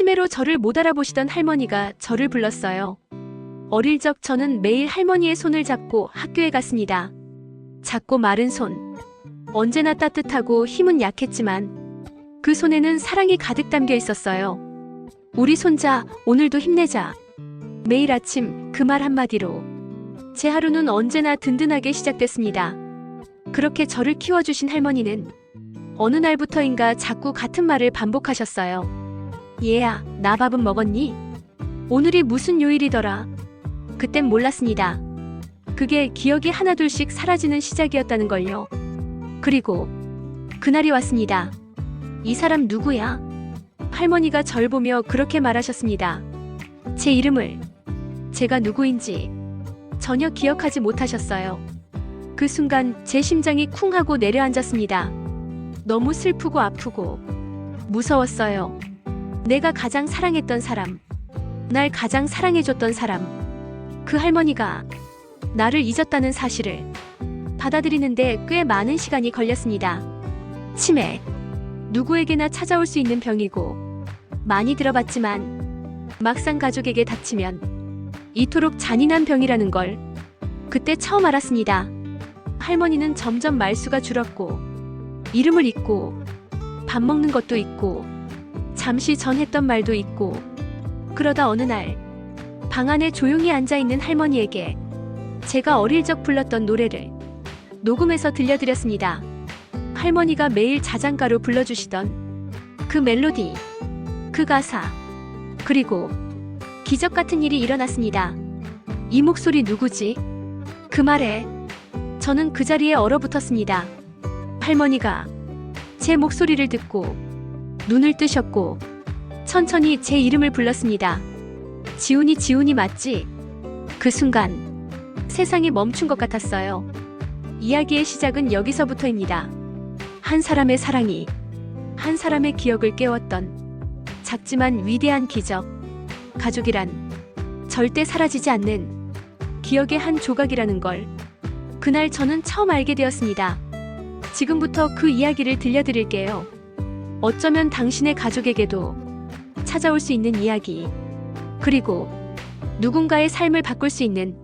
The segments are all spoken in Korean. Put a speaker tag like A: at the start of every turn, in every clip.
A: 치매로 저를 못 알아보시던 할머니가 저를 불렀어요. 어릴 적 저는 매일 할머니의 손을 잡고 학교에 갔습니다. 작고 마른 손. 언제나 따뜻하고 힘은 약했지만 그 손에는 사랑이 가득 담겨 있었어요. 우리 손자, 오늘도 힘내자. 매일 아침 그 말 한마디로 제 하루는 언제나 든든하게 시작됐습니다. 그렇게 저를 키워주신 할머니는 어느 날부터인가 자꾸 같은 말을 반복하셨어요. 얘야, 나 밥은 먹었니? 오늘이 무슨 요일이더라? 그땐 몰랐습니다. 그게 기억이 하나둘씩 사라지는 시작이었다는 걸요. 그리고 그날이 왔습니다. 이 사람 누구야? 할머니가 절 보며 그렇게 말하셨습니다. 제 이름을 제가 누구인지 전혀 기억하지 못하셨어요. 그 순간 제 심장이 쿵 하고 내려앉았습니다. 너무 슬프고 아프고 무서웠어요. 내가 가장 사랑했던 사람, 날 가장 사랑해줬던 사람, 그 할머니가 나를 잊었다는 사실을 받아들이는데 꽤 많은 시간이 걸렸습니다. 치매. 누구에게나 찾아올 수 있는 병이고, 많이 들어봤지만, 막상 가족에게 닥치면, 이토록 잔인한 병이라는 걸, 그때 처음 알았습니다. 할머니는 점점 말수가 줄었고, 이름을 잊고, 밥 먹는 것도 잊고, 잠시 전 했던 말도 잊고, 그러다 어느 날, 방 안에 조용히 앉아 있는 할머니에게 제가 어릴 적 불렀던 노래를 녹음해서 들려드렸습니다. 할머니가 매일 자장가로 불러주시던 그 멜로디, 그 가사, 그리고 기적 같은 일이 일어났습니다. 이 목소리 누구지? 그 말에 저는 그 자리에 얼어붙었습니다. 할머니가 제 목소리를 듣고 눈을 뜨셨고 천천히 제 이름을 불렀습니다. 지훈이 지훈이 맞지? 그 순간 세상이 멈춘 것 같았어요. 이야기의 시작은 여기서부터입니다. 한 사람의 사랑이 한 사람의 기억을 깨웠던 작지만 위대한 기적. 가족이란 절대 사라지지 않는 기억의 한 조각이라는 걸 그날 저는 처음 알게 되었습니다. 지금부터 그 이야기를 들려드릴게요. 어쩌면 당신의 가족에게도 찾아올 수 있는 이야기. 그리고 누군가의 삶을 바꿀 수 있는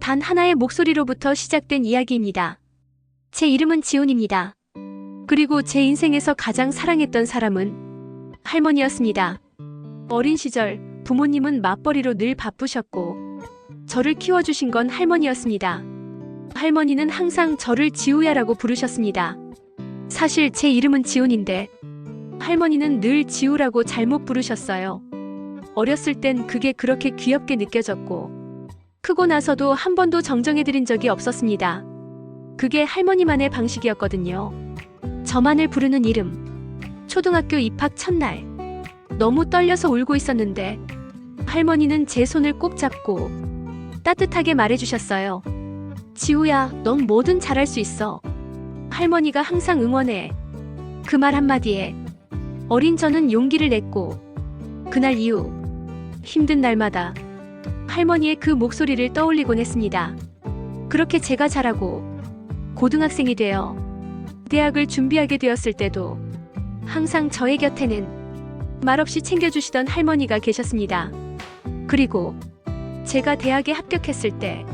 A: 단 하나의 목소리로부터 시작된 이야기입니다. 제 이름은 지훈입니다. 그리고 제 인생에서 가장 사랑했던 사람은 할머니였습니다. 어린 시절 부모님은 맞벌이로 늘 바쁘셨고 저를 키워주신 건 할머니였습니다. 할머니는 항상 저를 지우야라고 부르셨습니다. 사실 제 이름은 지훈인데 할머니는 늘 지우라고 잘못 부르셨어요. 어렸을 땐 그게 그렇게 귀엽게 느껴졌고, 크고 나서도 한 번도 정정해드린 적이 없었습니다. 그게 할머니만의 방식이었거든요. 저만을 부르는 이름. 초등학교 입학 첫날. 너무 떨려서 울고 있었는데, 할머니는 제 손을 꼭 잡고 따뜻하게 말해주셨어요. 지우야, 넌 뭐든 잘할 수 있어. 할머니가 항상 응원해. 그 말 한마디에 어린 저는 용기를 냈고, 그날 이후 힘든 날마다 할머니의 그 목소리를 떠올리곤 했습니다. 그렇게 제가 자라고 고등학생이 되어 대학을 준비하게 되었을 때도 항상 저의 곁에는 말없이 챙겨주시던 할머니가 계셨습니다. 그리고 제가 대학에 합격했을 때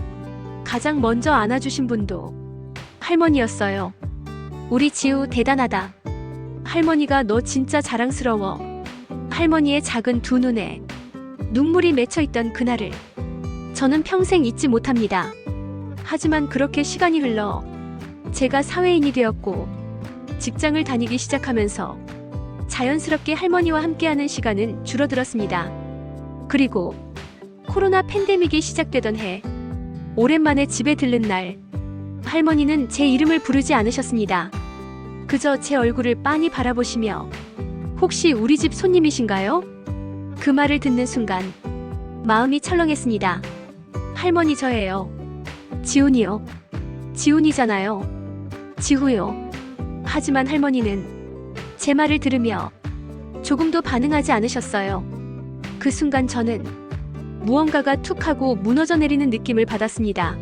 A: 가장 먼저 안아주신 분도 할머니였어요. 우리 지우 대단하다. 할머니가 너 진짜 자랑스러워. 할머니의 작은 두 눈에 눈물이 맺혀 있던 그날을 저는 평생 잊지 못합니다. 하지만 그렇게 시간이 흘러 제가 사회인이 되었고 직장을 다니기 시작하면서 자연스럽게 할머니와 함께하는 시간은 줄어들었습니다. 그리고 코로나 팬데믹이 시작되던 해 오랜만에 집에 들른 날 할머니는 제 이름을 부르지 않으셨습니다. 그저 제 얼굴을 빤히 바라보시며 혹시 우리 집 손님이신가요? 그 말을 듣는 순간 마음이 철렁했습니다. 할머니 저예요. 지훈이요. 지훈이잖아요. 지후요. 하지만 할머니는 제 말을 들으며 조금도 반응하지 않으셨어요. 그 순간 저는 무언가가 툭 하고 무너져 내리는 느낌을 받았습니다.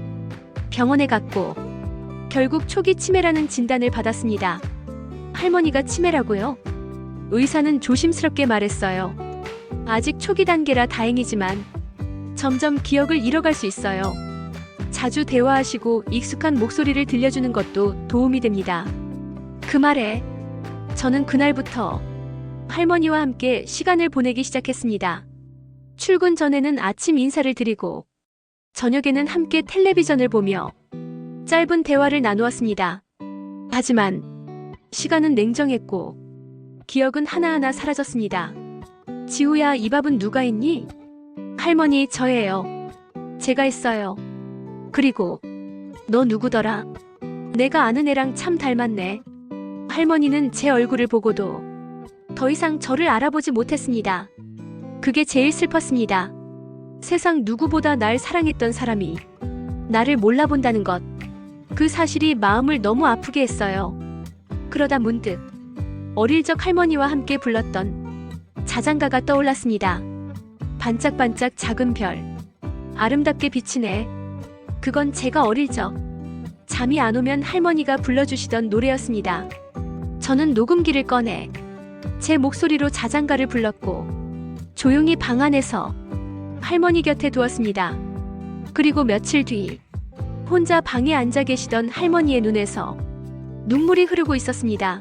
A: 병원에 갔고 결국 초기 치매라는 진단을 받았습니다. 할머니가 치매라고요? 의사는 조심스럽게 말했어요. 아직 초기 단계라 다행이지만 점점 기억을 잃어갈 수 있어요. 자주 대화하시고 익숙한 목소리를 들려주는 것도 도움이 됩니다. 그 말에 저는 그날부터 할머니와 함께 시간을 보내기 시작했습니다. 출근 전에는 아침 인사를 드리고 저녁에는 함께 텔레비전을 보며 짧은 대화를 나누었습니다. 하지만 시간은 냉정했고 기억은 하나하나 사라졌습니다. 지우야, 이 밥은 누가 했니? 할머니, 저예요. 제가 했어요. 그리고 너 누구더라? 내가 아는 애랑 참 닮았네. 할머니는 제 얼굴을 보고도 더 이상 저를 알아보지 못했습니다. 그게 제일 슬펐습니다. 세상 누구보다 날 사랑했던 사람이 나를 몰라본다는 것. 그 사실이 마음을 너무 아프게 했어요. 그러다 문득 어릴 적 할머니와 함께 불렀던 자장가가 떠올랐습니다. 반짝반짝 작은 별. 아름답게 비치네. 그건 제가 어릴 적 잠이 안 오면 할머니가 불러주시던 노래였습니다. 저는 녹음기를 꺼내 제 목소리로 자장가를 불렀고 조용히 방 안에서 할머니 곁에 두었습니다. 그리고 며칠 뒤 혼자 방에 앉아 계시던 할머니의 눈에서 눈물이 흐르고 있었습니다.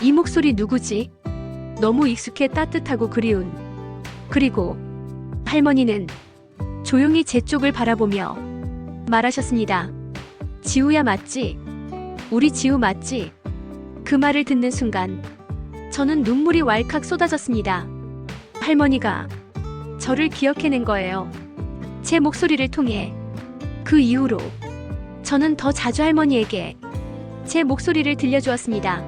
A: 이 목소리 누구지? 너무 익숙해 따뜻하고 그리운. 그리고 할머니는 조용히 제 쪽을 바라보며 말하셨습니다. 지우야 맞지? 우리 지우 맞지? 그 말을 듣는 순간 저는 눈물이 왈칵 쏟아졌습니다. 할머니가 저를 기억해낸 거예요. 제 목소리를 통해 그 이후로 저는 더 자주 할머니에게 제 목소리를 들려주었습니다.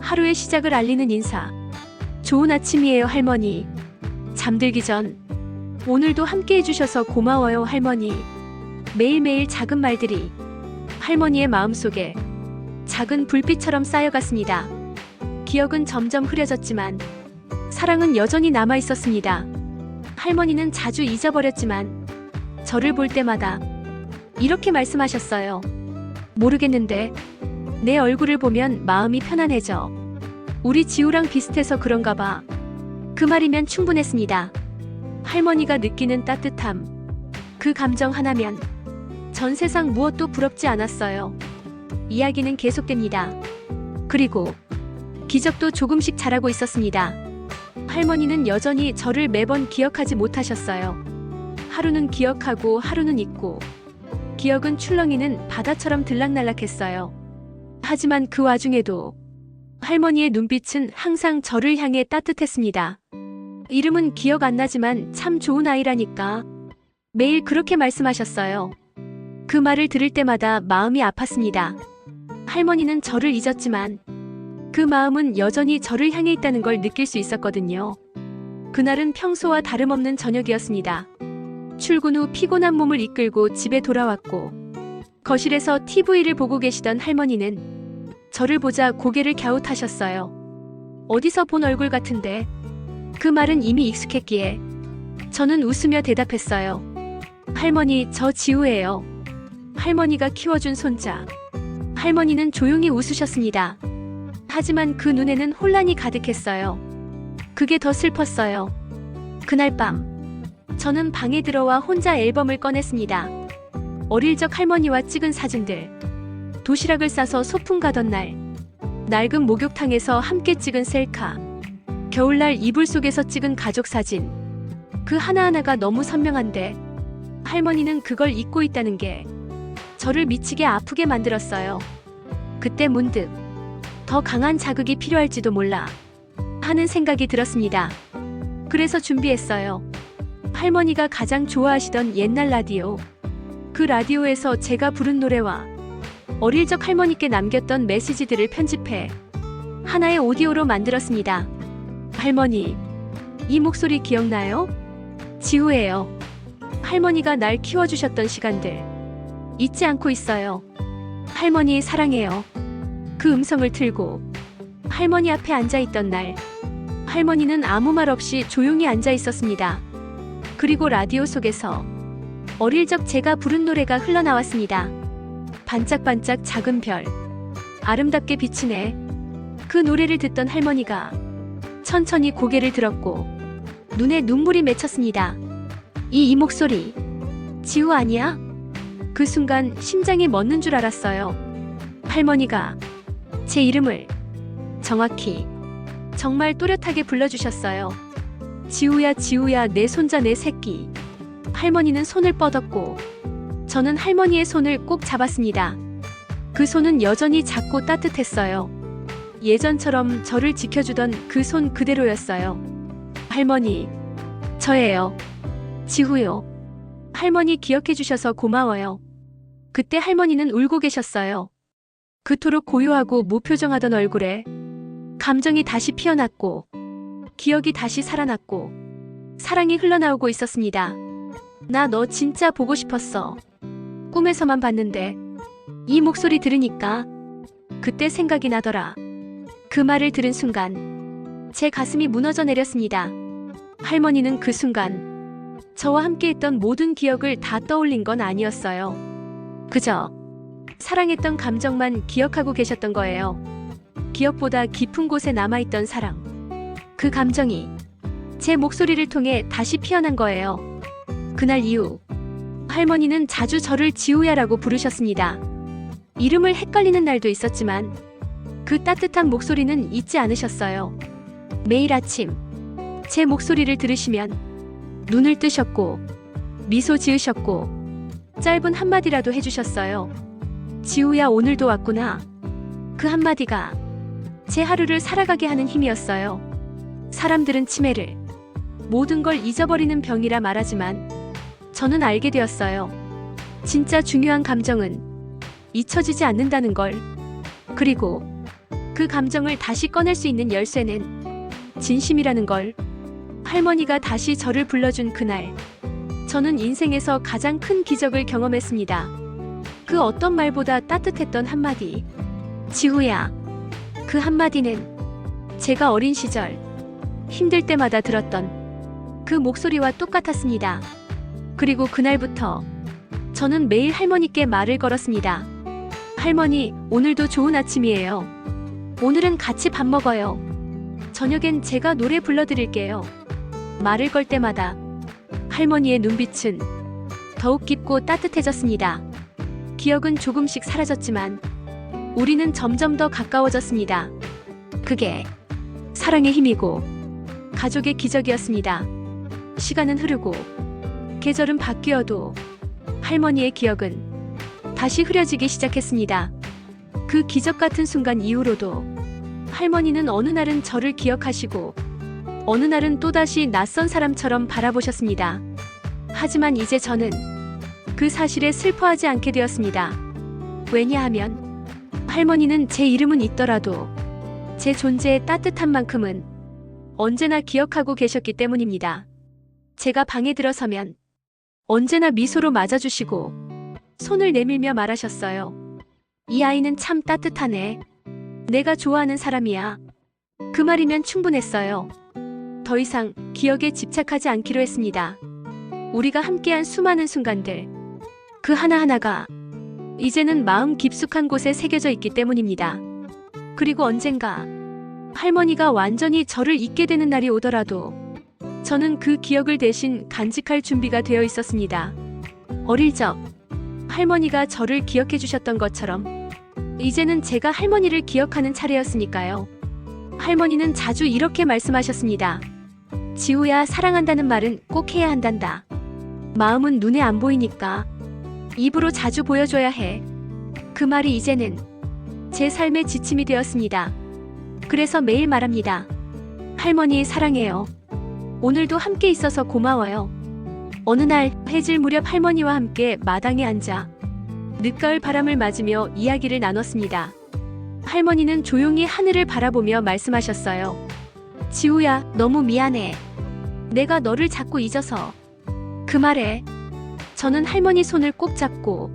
A: 하루의 시작을 알리는 인사. 좋은 아침이에요, 할머니. 잠들기 전 오늘도 함께 해주셔서 고마워요, 할머니. 매일매일 작은 말들이 할머니의 마음속에 작은 불빛처럼 쌓여갔습니다. 기억은 점점 흐려졌지만 사랑은 여전히 남아 있었습니다. 할머니는 자주 잊어버렸지만 저를 볼 때마다 이렇게 말씀하셨어요. 모르겠는데 내 얼굴을 보면 마음이 편안해져. 우리 지우랑 비슷해서 그런가 봐. 그 말이면 충분했습니다. 할머니가 느끼는 따뜻함. 그 감정 하나면 전 세상 무엇도 부럽지 않았어요. 이야기는 계속됩니다. 그리고 기적도 조금씩 자라고 있었습니다. 할머니는 여전히 저를 매번 기억하지 못하셨어요. 하루는 기억하고 하루는 잊고 기억은 출렁이는 바다처럼 들락날락했어요. 하지만 그 와중에도 할머니의 눈빛은 항상 저를 향해 따뜻했습니다. 이름은 기억 안 나지만 참 좋은 아이라니까. 매일 그렇게 말씀하셨어요. 그 말을 들을 때마다 마음이 아팠습니다. 할머니는 저를 잊었지만 그 마음은 여전히 저를 향해 있다는 걸 느낄 수 있었거든요. 그날은 평소와 다름없는 저녁이었습니다. 출근 후 피곤한 몸을 이끌고 집에 돌아왔고 거실에서 TV를 보고 계시던 할머니는 저를 보자 고개를 갸웃하셨어요. 어디서 본 얼굴 같은데 그 말은 이미 익숙했기에 저는 웃으며 대답했어요. 할머니, 저 지우예요. 할머니가 키워준 손자. 할머니는 조용히 웃으셨습니다. 하지만 그 눈에는 혼란이 가득했어요. 그게 더 슬펐어요. 그날 밤, 저는 방에 들어와 혼자 앨범을 꺼냈습니다. 어릴 적 할머니와 찍은 사진들. 도시락을 싸서 소풍 가던 날. 낡은 목욕탕에서 함께 찍은 셀카. 겨울날 이불 속에서 찍은 가족 사진. 그 하나하나가 너무 선명한데 할머니는 그걸 잊고 있다는 게 저를 미치게 아프게 만들었어요. 그때 문득 더 강한 자극이 필요할지도 몰라 하는 생각이 들었습니다. 그래서 준비했어요. 할머니가 가장 좋아하시던 옛날 라디오. 그 라디오에서 제가 부른 노래와 어릴 적 할머니께 남겼던 메시지들을 편집해 하나의 오디오로 만들었습니다. 할머니, 이 목소리 기억나요? 지우예요. 할머니가 날 키워주셨던 시간들 잊지 않고 있어요. 할머니 사랑해요. 그 음성을 틀고 할머니 앞에 앉아 있던 날 할머니는 아무 말 없이 조용히 앉아 있었습니다. 그리고 라디오 속에서 어릴 적 제가 부른 노래가 흘러나왔습니다. 반짝반짝 작은 별. 아름답게 비치네. 그 노래를 듣던 할머니가 천천히 고개를 들었고 눈에 눈물이 맺혔습니다. 이 이 목소리. 지우 아니야? 그 순간 심장이 멎는 줄 알았어요. 할머니가 제 이름을 정확히 정말 또렷하게 불러주셨어요. 지우야 지우야 내 손자 내 새끼. 할머니는 손을 뻗었고 저는 할머니의 손을 꼭 잡았습니다. 그 손은 여전히 작고 따뜻했어요. 예전처럼 저를 지켜주던 그 손 그대로였어요. 할머니, 저예요. 지후요. 할머니 기억해 주셔서 고마워요. 그때 할머니는 울고 계셨어요. 그토록 고요하고 무표정하던 얼굴에 감정이 다시 피어났고 기억이 다시 살아났고 사랑이 흘러나오고 있었습니다. 나 너 진짜 보고 싶었어. 꿈에서만 봤는데 이 목소리 들으니까 그때 생각이 나더라. 그 말을 들은 순간 제 가슴이 무너져 내렸습니다. 할머니는 그 순간 저와 함께 했던 모든 기억을 다 떠올린 건 아니었어요. 그저 사랑했던 감정만 기억하고 계셨던 거예요. 기억보다 깊은 곳에 남아있던 사랑. 그 감정이 제 목소리를 통해 다시 피어난 거예요. 그날 이후 할머니는 자주 저를 지우야라고 부르셨습니다. 이름을 헷갈리는 날도 있었지만 그 따뜻한 목소리는 잊지 않으셨어요. 매일 아침 제 목소리를 들으시면 눈을 뜨셨고 미소 지으셨고 짧은 한마디라도 해주셨어요. 지우야 오늘도 왔구나. 그 한마디가 제 하루를 살아가게 하는 힘이었어요. 사람들은 치매를 모든 걸 잊어버리는 병이라 말하지만 저는 알게 되었어요. 진짜 중요한 감정은 잊혀지지 않는다는 걸. 그리고 그 감정을 다시 꺼낼 수 있는 열쇠는 진심이라는 걸. 할머니가 다시 저를 불러준 그날. 저는 인생에서 가장 큰 기적을 경험했습니다. 그 어떤 말보다 따뜻했던 한마디. 지우야. 그 한마디는 제가 어린 시절 힘들 때마다 들었던 그 목소리와 똑같았습니다. 그리고 그날부터 저는 매일 할머니께 말을 걸었습니다. 할머니, 오늘도 좋은 아침이에요. 오늘은 같이 밥 먹어요. 저녁엔 제가 노래 불러드릴게요. 말을 걸 때마다 할머니의 눈빛은 더욱 깊고 따뜻해졌습니다. 기억은 조금씩 사라졌지만 우리는 점점 더 가까워졌습니다. 그게 사랑의 힘이고 가족의 기적이었습니다. 시간은 흐르고 계절은 바뀌어도 할머니의 기억은 다시 흐려지기 시작했습니다. 그 기적 같은 순간 이후로도 할머니는 어느 날은 저를 기억하시고 어느 날은 또다시 낯선 사람처럼 바라보셨습니다. 하지만 이제 저는 그 사실에 슬퍼하지 않게 되었습니다. 왜냐하면 할머니는 제 이름은 있더라도 제 존재의 따뜻한 만큼은 언제나 기억하고 계셨기 때문입니다. 제가 방에 들어서면 언제나 미소로 맞아주시고 손을 내밀며 말하셨어요. 이 아이는 참 따뜻하네. 내가 좋아하는 사람이야. 그 말이면 충분했어요. 더 이상 기억에 집착하지 않기로 했습니다. 우리가 함께한 수많은 순간들. 그 하나하나가 이제는 마음 깊숙한 곳에 새겨져 있기 때문입니다. 그리고 언젠가 할머니가 완전히 저를 잊게 되는 날이 오더라도 저는 그 기억을 대신 간직할 준비가 되어 있었습니다. 어릴 적 할머니가 저를 기억해 주셨던 것처럼 이제는 제가 할머니를 기억하는 차례였으니까요. 할머니는 자주 이렇게 말씀하셨습니다. 지우야, 사랑한다는 말은 꼭 해야 한단다. 마음은 눈에 안 보이니까 입으로 자주 보여줘야 해. 그 말이 이제는 제 삶의 지침이 되었습니다. 그래서 매일 말합니다. 할머니 사랑해요. 오늘도 함께 있어서 고마워요. 어느 날 해질 무렵 할머니와 함께 마당에 앉아 늦가을 바람을 맞으며 이야기를 나눴습니다. 할머니는 조용히 하늘을 바라보며 말씀하셨어요. 지우야, 너무 미안해. 내가 너를 자꾸 잊어서. 그 말에 저는 할머니 손을 꼭 잡고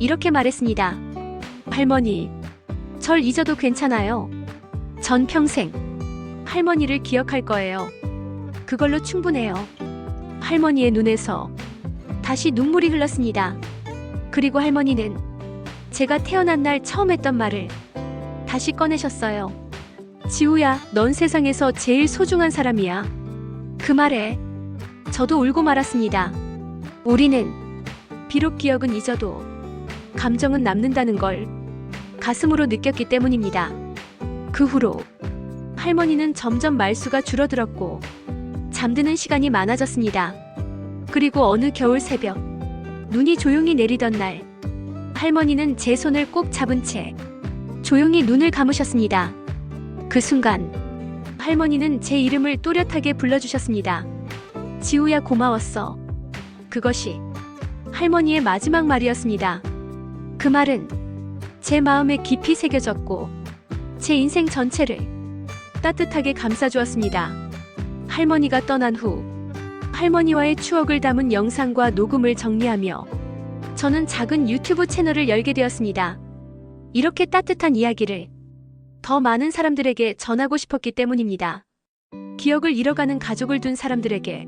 A: 이렇게 말했습니다. 할머니, 절 잊어도 괜찮아요. 전 평생 할머니를 기억할 거예요. 그걸로 충분해요. 할머니의 눈에서 다시 눈물이 흘렀습니다. 그리고 할머니는 제가 태어난 날 처음 했던 말을 다시 꺼내셨어요. 지우야, 넌 세상에서 제일 소중한 사람이야. 그 말에 저도 울고 말았습니다. 우리는 비록 기억은 잊어도 감정은 남는다는 걸 가슴으로 느꼈기 때문입니다. 그 후로 할머니는 점점 말수가 줄어들었고 잠드는 시간이 많아졌습니다. 그리고 어느 겨울 새벽 눈이 조용히 내리던 날 할머니는 제 손을 꼭 잡은 채 조용히 눈을 감으셨습니다. 그 순간 할머니는 제 이름을 또렷하게 불러주셨습니다. 지우야 고마웠어. 그것이 할머니의 마지막 말이었습니다. 그 말은 제 마음에 깊이 새겨졌고 제 인생 전체를 따뜻하게 감싸주었습니다. 할머니가 떠난 후 할머니와의 추억을 담은 영상과 녹음을 정리하며 저는 작은 유튜브 채널을 열게 되었습니다. 이렇게 따뜻한 이야기를 더 많은 사람들에게 전하고 싶었기 때문입니다. 기억을 잃어가는 가족을 둔 사람들에게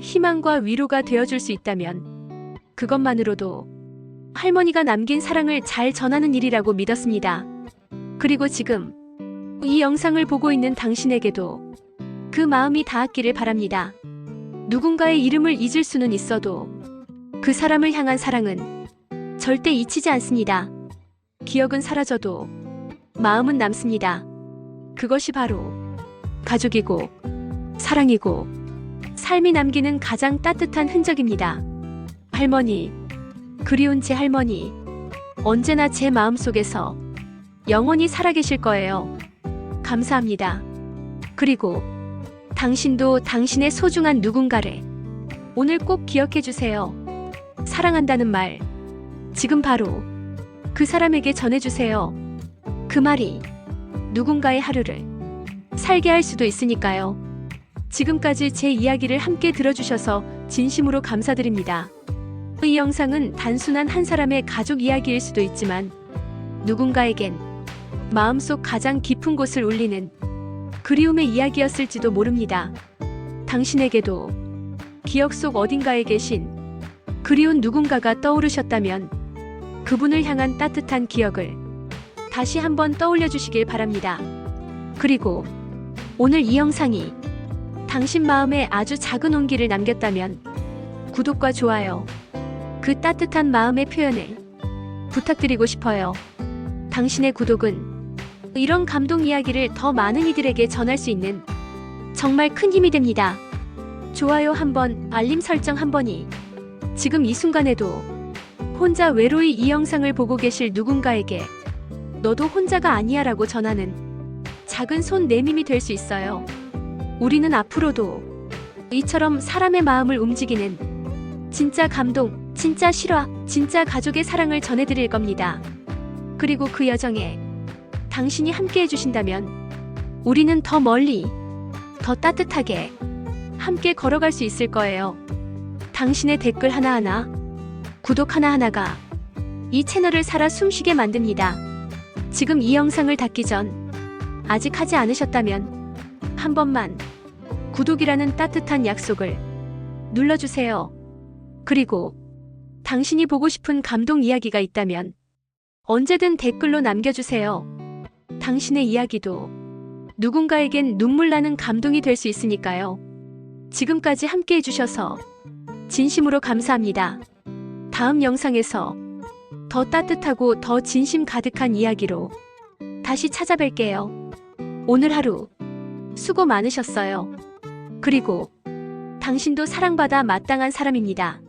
A: 희망과 위로가 되어줄 수 있다면 그것만으로도 할머니가 남긴 사랑을 잘 전하는 일이라고 믿었습니다. 그리고 지금 이 영상을 보고 있는 당신에게도 그 마음이 닿았기를 바랍니다. 누군가의 이름을 잊을 수는 있어도 그 사람을 향한 사랑은 절대 잊히지 않습니다. 기억은 사라져도 마음은 남습니다. 그것이 바로 가족이고 사랑이고 삶이 남기는 가장 따뜻한 흔적입니다. 할머니, 그리운 제 할머니, 언제나 제 마음 속에서 영원히 살아계실 거예요. 감사합니다. 그리고 당신도 당신의 소중한 누군가를 오늘 꼭 기억해 주세요. 사랑한다는 말, 지금 바로 그 사람에게 전해주세요. 그 말이 누군가의 하루를 살게 할 수도 있으니까요. 지금까지 제 이야기를 함께 들어주셔서 진심으로 감사드립니다. 이 영상은 단순한 한 사람의 가족 이야기일 수도 있지만 누군가에겐 마음속 가장 깊은 곳을 울리는 그리움의 이야기였을지도 모릅니다. 당신에게도 기억 속 어딘가에 계신 그리운 누군가가 떠오르셨다면 그분을 향한 따뜻한 기억을 다시 한번 떠올려 주시길 바랍니다. 그리고 오늘 이 영상이 당신 마음에 아주 작은 온기를 남겼다면 구독과 좋아요, 그 따뜻한 마음의 표현을 부탁드리고 싶어요. 당신의 구독은 이런 감동 이야기를 더 많은 이들에게 전할 수 있는 정말 큰 힘이 됩니다. 좋아요 한 번, 알림 설정 한 번이 지금 이 순간에도 혼자 외로이 이 영상을 보고 계실 누군가에게 너도 혼자가 아니야 라고 전하는 작은 손 내밈이 될 수 있어요. 우리는 앞으로도 이처럼 사람의 마음을 움직이는 진짜 감동, 진짜 실화, 진짜 가족의 사랑을 전해드릴 겁니다. 그리고 그 여정에 당신이 함께 해주신다면 우리는 더 멀리, 더 따뜻하게 함께 걸어갈 수 있을 거예요. 당신의 댓글 하나하나, 구독 하나하나가 이 채널을 살아 숨쉬게 만듭니다. 지금 이 영상을 닫기 전 아직 하지 않으셨다면 한 번만 구독이라는 따뜻한 약속을 눌러주세요. 그리고 당신이 보고 싶은 감동 이야기가 있다면 언제든 댓글로 남겨주세요. 당신의 이야기도 누군가에겐 눈물 나는 감동이 될 수 있으니까요. 지금까지 함께 해주셔서 진심으로 감사합니다. 다음 영상에서 더 따뜻하고 더 진심 가득한 이야기로 다시 찾아뵐게요. 오늘 하루 수고 많으셨어요. 그리고 당신도 사랑받아 마땅한 사람입니다.